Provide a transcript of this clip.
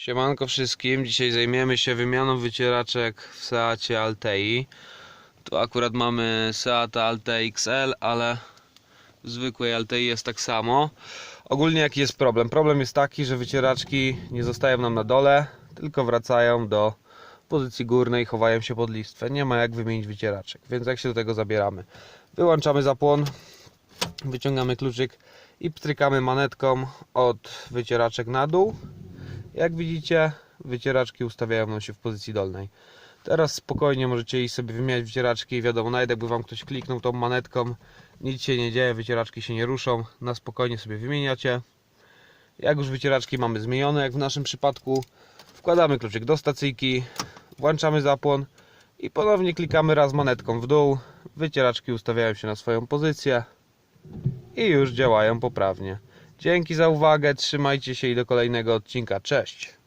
Siemanko wszystkim, dzisiaj zajmiemy się wymianą wycieraczek w Seacie Altei. Tu akurat mamy Seata Altea XL, ale w zwykłej Altei jest tak samo. Ogólnie jaki jest problem? Problem jest taki, że wycieraczki nie zostają nam na dole, tylko wracają do pozycji górnej, chowają się pod listwę. Nie ma jak wymienić wycieraczek, więc jak się do tego zabieramy? Wyłączamy zapłon, wyciągamy kluczyk i pstrykamy manetką od wycieraczek na dół. Jak widzicie, wycieraczki ustawiają nam się w pozycji dolnej. Teraz spokojnie możecie iść sobie wymieniać wycieraczki. Wiadomo, nawet jakby Wam ktoś kliknął tą manetką, nic się nie dzieje, wycieraczki się nie ruszą. Na spokojnie sobie wymieniacie. Jak już wycieraczki mamy zmienione, jak w naszym przypadku, wkładamy kluczyk do stacyjki, włączamy zapłon i ponownie klikamy raz manetką w dół. Wycieraczki ustawiają się na swoją pozycję i już działają poprawnie. Dzięki za uwagę, trzymajcie się i do kolejnego odcinka. Cześć!